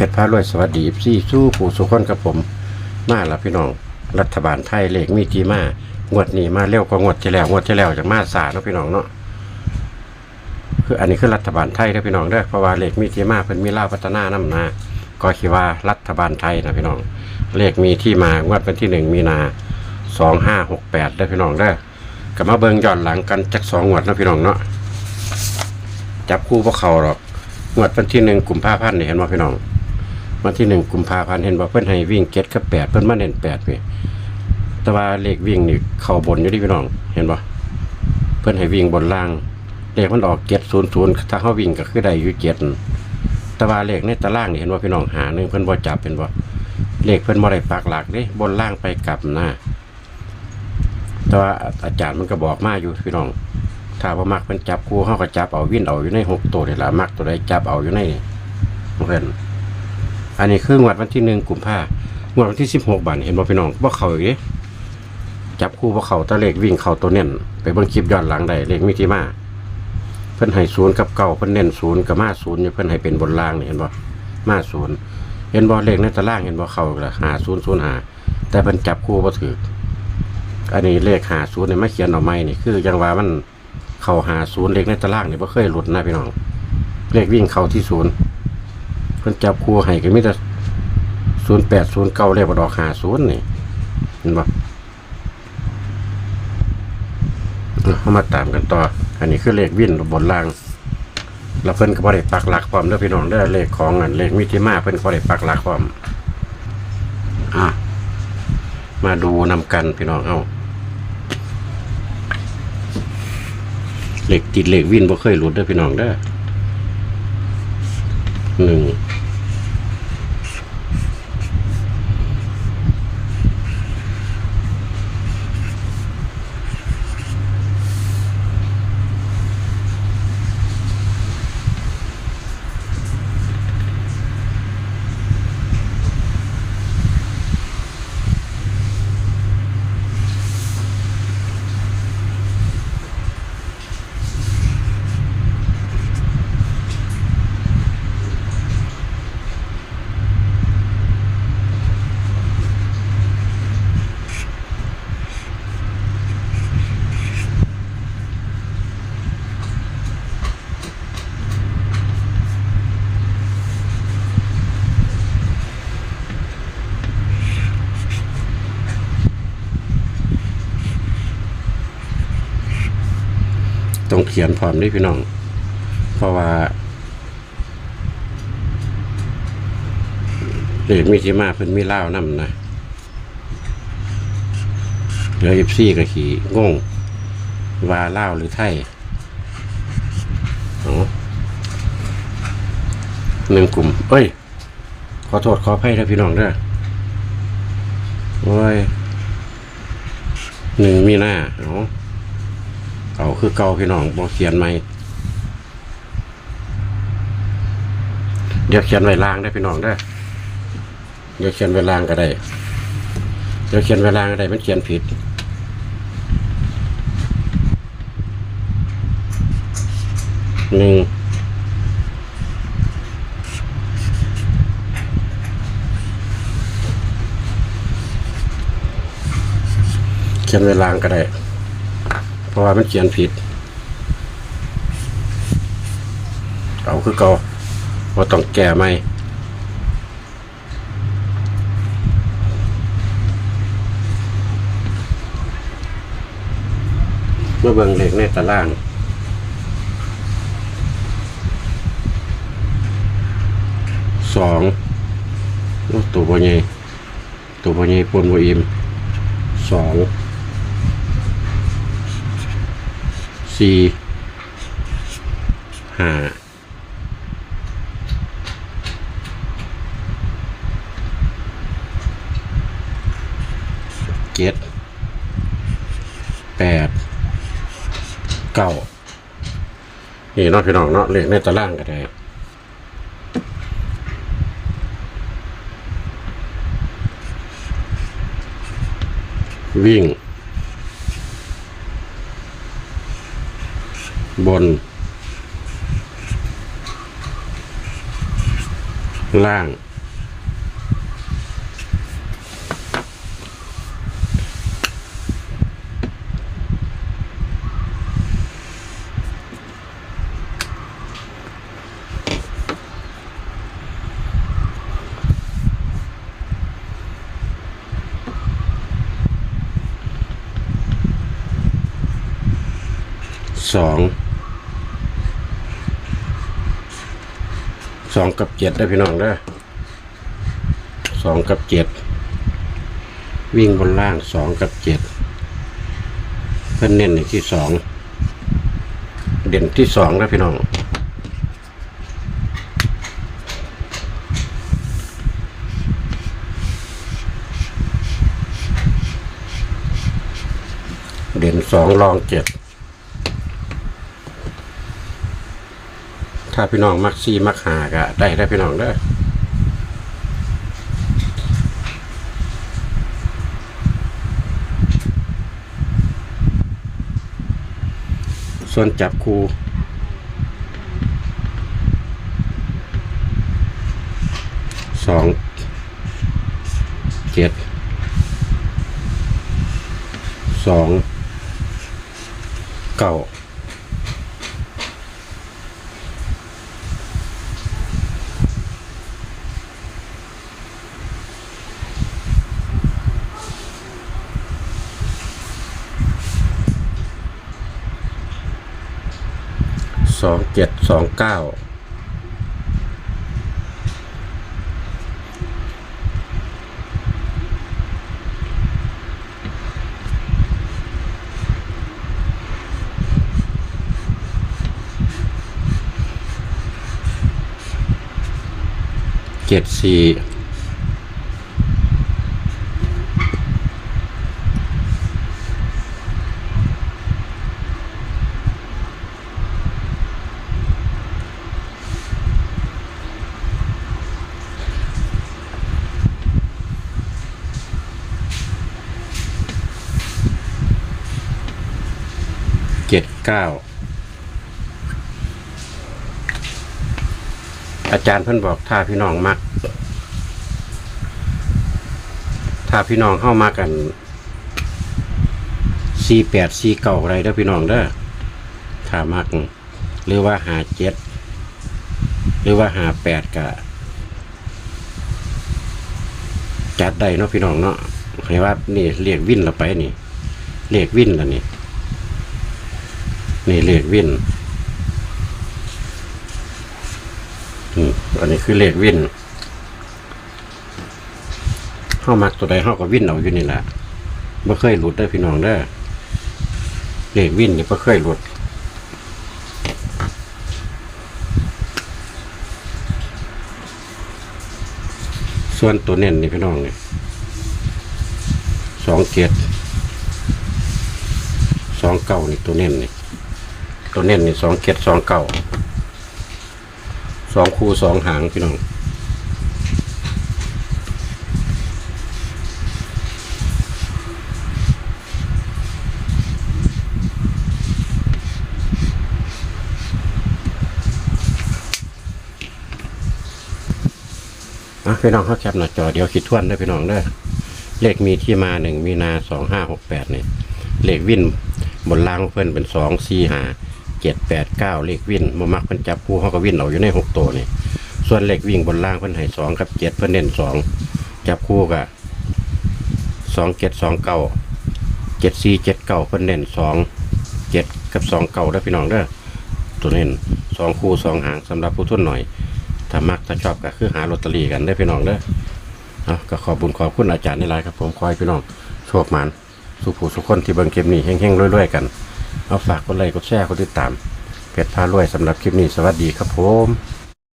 เพชรพารวยสวัสดีซี่สู้ผู้สุขคนกับผม มาแล้วพี่น้อง รัฐบาลไทยเลขมีทีมางวดนี้มาเร็วกว่างวดที่แล้วงวดที่แล้วจากมาสาเนาะพี่น้องเนาะคืออันนี้คือรัฐบาลไทยนะพี่น้องเด้อเพราะว่าเลขมีทีมาเพิ่นมีลาพัฒนานํนาก็คิดว่ารัฐบาลไทยนะพี่น้องเลขมีที่มางวดเป็นที่หนึ่งมีนาสองห้าหกแปดได้อพี่น้องเด้อก็มาเบิ่งย้อนหลังกันจักสองงวดนะพี่น้องเนาะจับคู่พวกเขาหรอกงวดวันที่หนึ่งกลุ่มภาพันนี่เห็นว่าพี่น้อง วันที่หนึ่งกุมภาพันธ์เห็นว่าเพิ่อนให้วิ่งเจ็ดกับแปดเพิ่อนมาเน้นแปดไปแต่ว่าเลขวิ่งนี่เข้าบนอยู่ที่พี่น้อง เห็นบ่เพิ่อนให้วิ่งบนล่างเลขมันออกเจ็ดศูนย์ศูนย์ถ้าเขาวิ่งก็คือได้อยู่เจ็ดแต่ว่าเลขในตารางนี่เห็นว่าพี่น้องหาหนึ่งเพิ่อนบ่จับเป็นบ่เลขเพิ่อนบ่ได้ปากหลักเด้บนล่างไปกลับนะแต่ว่าอาจารย์มันก็บอกมาอยู่พี่น้องถ้าว่ามักเป็นจับคู่เขาก็จับเอาวิ่นเอาอยู่ในหกตัวนี่ละมักตัวใดจับเอาอยู่ในนี่เพื่อน อันนี้คืองวดวันที่หนึ่งกุมภางวดวันที่สิบหกบาทเห็นบ่พี่น้องบ่เขาอีกเด้จับคู่บ่เขาตะเลขวิ่งเข่าตัวเน้นไปเบิ่งคลิปย้อนหลังได้เลขมิติมาเพิ่นให้ศูนย์กับเก้าเพิ่นเน้นศูนย์กับมาศูนย์อยู่เพิ่นให้เป็นบนล่างนี่เห็นบ่มาศูนย์เห็นบ่เลขในตารางเห็นบ่เข่าละหาศูนย์ศูนย์หาแต่เพิ่นจับคู่บ่ถืออันนี้เลขหาศูนย์เนี่ยมาเขียนเอาไม่นี่คือยังว่ามันเข้าหาศูนย์เลขในตารางเนี่ยบ่เคยหลุดนะพี่น้องเลขวิ่งเข้าที่ศูนย์ พิ่นจับคู่ให้ก็มีแต่ศูนย์แปดศูนย์เก้าเลขบ่ดอกหาศูนย์นี่เห็นบ่เอามาตามกันต่อ อันนี้คือเลขวิ่งบนล่างแล้วเพิ่นก็บ่ได้ปักหลักพร้อมเด้อพี่น้องเด้อเลขของอันเลขมิติมาเพิ่นก็บ่ได้ปักหลักพร้อมอะมาดูนำกันพี่น้องเอาเหล็กติดเหล็กวินบ่เคยหลุดเด้อพี่น้องเด้อหนึ่ง ต้องเขียนพร้อมด้วยพี่น้อง เพราะว่าเหล็กมีที่มาเพิ่นมีเล่าวนำนะเดี๋ยวเอฟซีก็ขี่งงว่าเล่าหรือไทยหนึ่งกลุ่ม เอ้ย ขอโทษขออภัยนะพี่น้องเด้อโอ้ยหนึ่งมีหน้าเอา เอาคือเก่าพี่น้องบอเขียนไหมเดี๋ยวเขียนไว้ลางได้พี่น้องได้เดี๋ยวเขียนไว้ลางก็ได้เดี๋ยวเขียนไว้ลางก็ได้มันเขียนผิดหนึ่งเขียนไว้ลางก็ได้ เพราะว่ามันเขียนผิดเอาคือเก่าว่าต้องแก้ไหมเมื่อเบิ่งเลขในตารางสองตัวบ่ใหญ่ตัวบ่ใหญ่ปนบ่อิ่มสอง สี่ห้าเจ็ดแปดเก้านี่เนาะพี่น้องเนาะเลขในตารางก็ได้วิ่ง บน ล่างสอง สองกับเจ็ดได้พี่น้องเด้สองกับเจ็ดวิ่งบนล่างสองกับเจ็ดเพิ่นเน้นในที่สองเด่นที่สองนะพี่น้องเด่นสองรองเจ็ด ถ้าพี่น้องมักซีมักหากะได้ได้พี่น้องเด้อส่วนจับคูสองเจ็ดสองเก้า ส องเจ็ดสองเก้าเจ็ดสี่ เก้าอาจารย์เพิ่นบอกถ้าพี่น้องมัก ถ้าพี่น้องเข้ามากันสี่แปดสี่เก้าอะไรเด้อพี่น้องเด้อถ้ามัก หรือว่าหาเจ็ดหรือว่าหาแปดกะจัดได้เนาะพี่น้องเนาะให้ว่านี่เรียกวิ่นเราไปนี่เรียกวิ่นแล้วนี่ นี่เรียกวินอืมอันนี้คือเลขวินเข้ามักตัวใดเข้ากับวินเอาอยู่นี่แหละไม่เคยหลุดได้พี่น้องเด้เลขวินนี่ไม่เคยหลุดส่วนตัวเน้นนี่พี่น้องเนี่ยสองเจ็ดสองเก้านี่ตัวเน้นนี่ ตัวเน้นนี่สองเจ็ดสองเก้าสองคู่สองหางพี่น้องอะพี่น้องเขาแคปหน้าจอเดี๋ยวคิดทวนได้พี่น้องเด้เลขมีที่มาหนึ่งมีนาสองห้าหกแปดนี่เลขวินบนล่างเพิ่นเป็นสองสี่ห้า เจ็ดแปดเก้าเลขวิ่นมามักเพิ่นจับคู่เขาก็วิ่นเอาอยู่ในหกตัวนี่ส่วนเลขวิ่งบนล่างเพิ่นให้สองกับเจ็ดเพิ่นเน้นสองจับคู่กับสองเจ็ดสองเก้าเจ็ดสี่เจ็ดเก้าเพิ่นเน้นสองเจ็ดกับสองเก้าได้พี่น้องเด้อตัวเน้นสองคู่สองหางสำหรับผู้ทุนหน่อยถ้ามักถ้าชอบก็คือหาลอตเตอรี่กันได้พี่น้องเด้อเอาก็ขอบุญขอบคุณอาจารย์ในไลน์ครับผมขอให้พี่น้องโชคมันสุขผู้สุขคนที่เบิ่งคลิปนี้แห้งๆรวยๆกัน เอาฝากกดไลค์กดแชร์กดติดตามเพจพารวยสำหรับคลิปนี้สวัสดีครับผม